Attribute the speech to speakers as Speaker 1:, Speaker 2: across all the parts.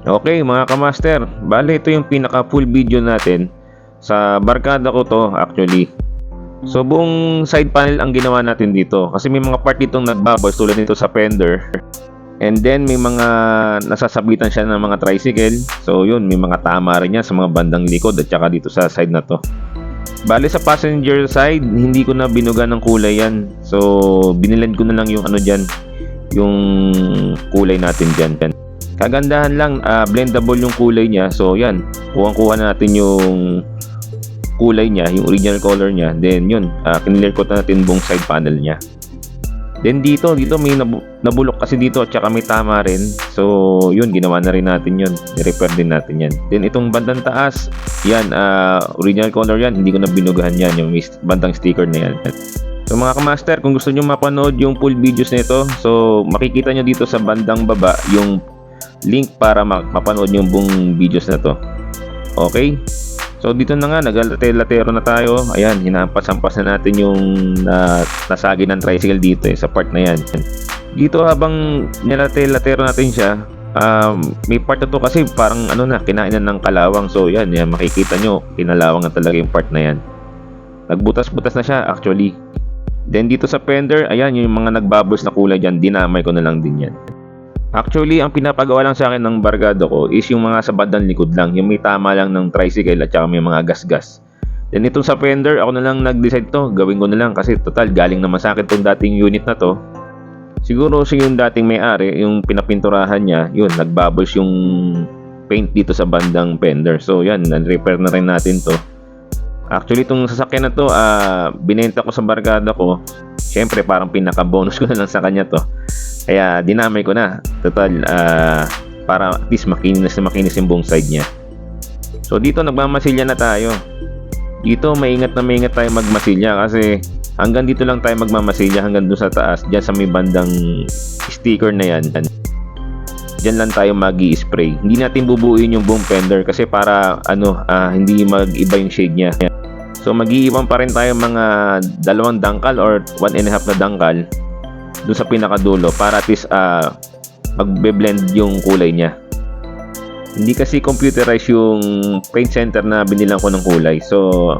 Speaker 1: Okay mga kamaster, bale ito yung pinaka full video natin sa barkada ko to actually. So buong side panel ang ginawa natin dito kasi may mga part ditong nagbabaws tulad nito sa fender. And then may mga nasasabitan siya ng mga tricycle. So yun, may mga tama rin niya sa mga bandang likod at saka dito sa side na to. Bale sa passenger side, hindi ko na binuga ng kulay yan. So binilan ko na lang yung ano dyan, yung kulay natin dyan. Kagandahan lang, ah, blendable yung kulay niya. So yan, kuha-kuha na natin yung kulay niya, yung original color niya. Then yun, uh, kinlear coat na natin buong side panel niya. Then dito, dito may nabu- nabulok kasi dito at saka may tama rin. So yun, ginawa na rin natin yun. Ni-repair din natin yan. Then itong bandang taas, yan, ah, original color yan. Hindi ko na binugahan yan, yung bandang sticker na yan. So mga kamaster, kung gusto nyo mapanood yung full videos nito, so makikita nyo dito sa bandang baba yung link para ma- mapanood yung buong videos na to. Okay? So dito na nga, naglatero na tayo. Ayan, hinampas-hampas na natin yung na, nasagi ng tricycle dito eh, sa part na yan. Dito habang nilate-latero natin siya, um, may part na to kasi parang ano na, kinainan ng kalawang. So yan, yan makikita nyo, kinalawang na talaga yung part na yan. Nagbutas-butas na siya actually. Then dito sa fender, ayan yung mga nagbubbles na kulay dyan, dinamay ko na lang din yan. Actually, ang pinapagawa lang sa akin ng bargado ko is yung mga sa bandang likod lang, yung may tama lang ng tricycle at saka may mga gas-gas. Then itong sa fender, ako na lang nag-decide to, gawin ko na lang kasi total galing naman sa akin tong dating unit na to. Siguro siya yung dating may-ari, yung pinapinturahan niya, yun, nagbubbles yung paint dito sa bandang fender. So yan, nag-repair na rin natin to. Actually, itong sasakyan na to, ah, binenta ko sa barkada ko. Siyempre, parang pinaka-bonus ko na lang sa kanya to. Kaya, dinamay ko na. Total, ah, para at least makinis na makinis yung buong side niya. So, dito, nagmamasilya na tayo. Dito, maingat na maingat tayo magmasilya kasi hanggang dito lang tayo magmamasilya hanggang doon sa taas. Diyan sa may bandang sticker na yan. Diyan lang tayo magi spray Hindi natin bubuuin yung buong fender kasi para ano, ah, hindi mag-iba yung shade niya. So mag-iiwan pa rin tayo mga dalawang dangkal or one and a half na dangkal dun sa pinakadulo para at least uh, magbe-blend yung kulay niya. Hindi kasi computerized yung paint center na binilang ko ng kulay. So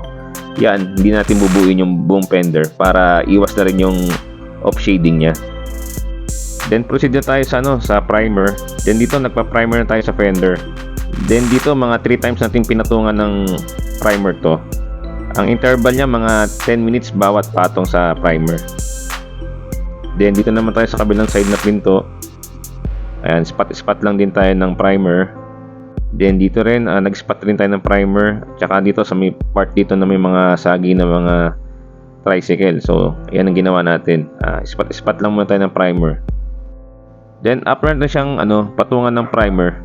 Speaker 1: yan, hindi natin bubuin yung buong fender para iwas na rin yung off shading niya. Then proceed na tayo sa ano, sa primer. Then dito nagpa-primer na tayo sa fender. Then dito mga 3 times natin pinatungan ng primer to. Ang interval niya mga 10 minutes bawat patong sa primer. Then dito naman tayo sa kabilang side na pinto. Ayan, spot-spot lang din tayo ng primer. Then dito rin, uh, nag-spot rin tayo ng primer. Tsaka dito sa may part dito na may mga sagi na mga tricycle. So, ayan ang ginawa natin. Uh, spot-spot lang muna tayo ng primer. Then, after na siyang ano, patungan ng primer,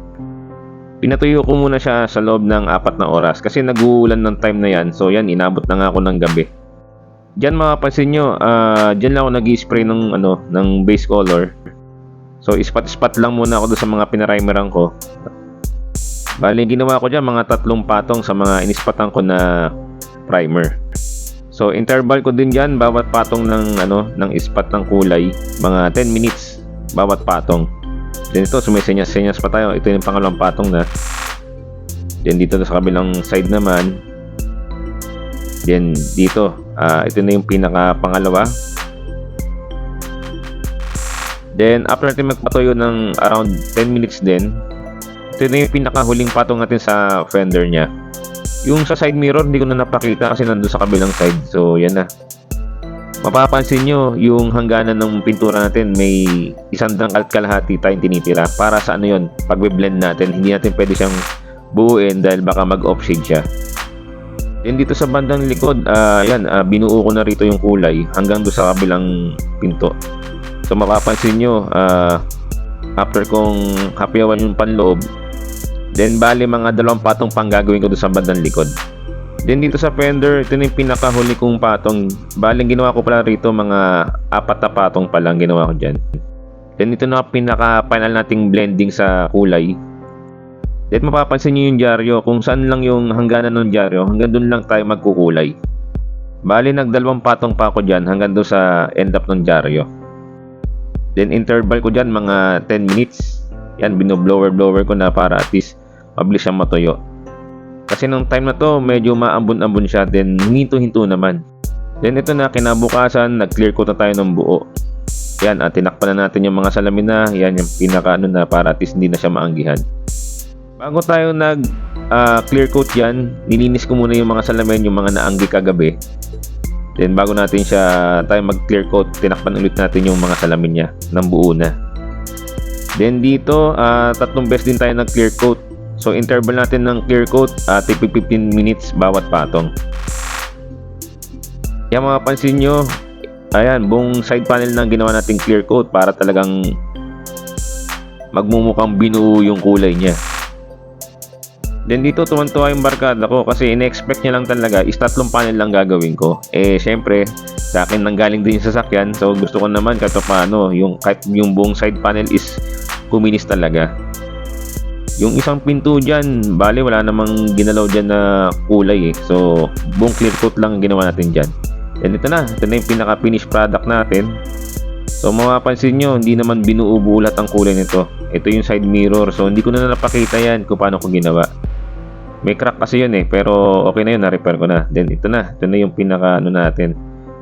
Speaker 1: pinatuyo ko muna siya sa loob ng apat na oras kasi nag-uulan ng time na yan. So, yan, inabot na nga ako ng gabi. Diyan mapapansin nyo, uh, diyan lang ako nag spray ng, ano, ng base color. So, spot-spot lang muna ako doon sa mga pinarimeran ko. Bali, ginawa ko dyan mga tatlong patong sa mga inispatan ko na primer. So, interval ko din dyan, bawat patong ng, ano, ng ispat ng kulay, mga 10 minutes bawat patong. Then ito, sumisenyas-senyas pa tayo. Ito yung pangalawang patong na. Then dito sa kabilang side naman. Then dito, uh, ito na yung pinaka pangalawa. Then after natin magpatuyo ng around 10 minutes din, ito na yung pinakahuling patong natin sa fender niya. Yung sa side mirror, hindi ko na napakita kasi nandun sa kabilang side. So, yan na mapapansin nyo yung hangganan ng pintura natin may isang dangkal kalahati tayong tinitira para sa ano yun pagbe-blend natin hindi natin pwede siyang buuin dahil baka mag-off siya then dito sa bandang likod uh, yan uh, binuo ko na rito yung kulay hanggang doon sa kabilang pinto so mapapansin nyo uh, after kong happyawan yung panloob then bali mga dalawang patong pang gagawin ko doon sa bandang likod Then dito sa fender, ito na yung pinakahuli kong patong. Baling ginawa ko pala rito mga apat na patong pa lang ginawa ko dyan. Then ito na pinaka final nating blending sa kulay. Then mapapansin nyo yung dyaryo kung saan lang yung hangganan ng dyaryo hanggang doon lang tayo magkukulay. Bali nagdalawang patong pa ako dyan hanggang doon sa end up ng dyaryo. Then interval ko dyan mga 10 minutes. Yan, binoblower-blower ko na para at least mabilis siyang matuyo. Kasi nung time na to, medyo maambon-ambon siya, then hinto-hinto naman. Then ito na, kinabukasan, nag-clear coat na tayo ng buo. Yan, at tinakpan na natin yung mga salamin na, yan yung pinaka ano na, para at least hindi na siya maanggihan. Bago tayo nag ah, clear coat yan, nilinis ko muna yung mga salamin, yung mga naanggi kagabi. Then bago natin siya tayo mag clear coat, tinakpan ulit natin yung mga salamin niya ng buo na. Then dito, ah, tatlong beses din tayo nag clear coat. So interval natin ng clear coat, uh, 15 minutes bawat patong. Yan mga pansin nyo, ayan, buong side panel na ginawa nating clear coat para talagang magmumukhang binuo yung kulay niya. Then dito tuwan-tuwa yung barkada ko kasi in-expect niya lang talaga is tatlong panel lang gagawin ko. Eh syempre, sa akin nanggaling din yung sasakyan so gusto ko naman kahit paano yung kahit yung buong side panel is kuminis talaga. Yung isang pinto dyan, bale wala namang ginalaw dyan na kulay eh. So buong clear coat lang ang ginawa natin dyan. And ito na, ito na yung pinaka finished product natin. So mapapansin nyo, hindi naman binuo bulat ang kulay nito. Ito yung side mirror. So hindi ko na napakita yan kung paano ko ginawa. May crack kasi yun eh, pero okay na yun, na-repair ko na. Then ito na, ito na yung pinaka ano natin.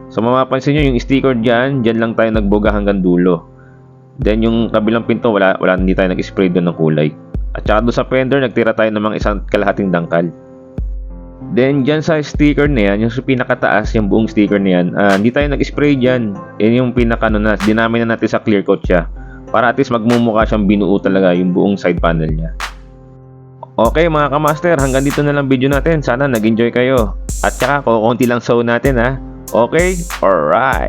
Speaker 1: So mapapansin nyo, yung sticker dyan, dyan lang tayo nagboga hanggang dulo. Then yung kabilang pinto, wala, wala hindi tayo nag-spray doon ng kulay. At saka doon sa fender, nagtira tayo ng mga isang kalahating dangkal. Then dyan sa sticker na yan, yung pinakataas, yung buong sticker na yan, ah, hindi tayo nag-spray dyan. Yan yung pinaka ano na, dinamay na natin sa clear coat siya. Para at least magmumukha siyang binuo talaga yung buong side panel niya. Okay mga kamaster, hanggang dito na lang video natin. Sana nag-enjoy kayo. At saka, kukunti lang show natin ha. Okay? Alright.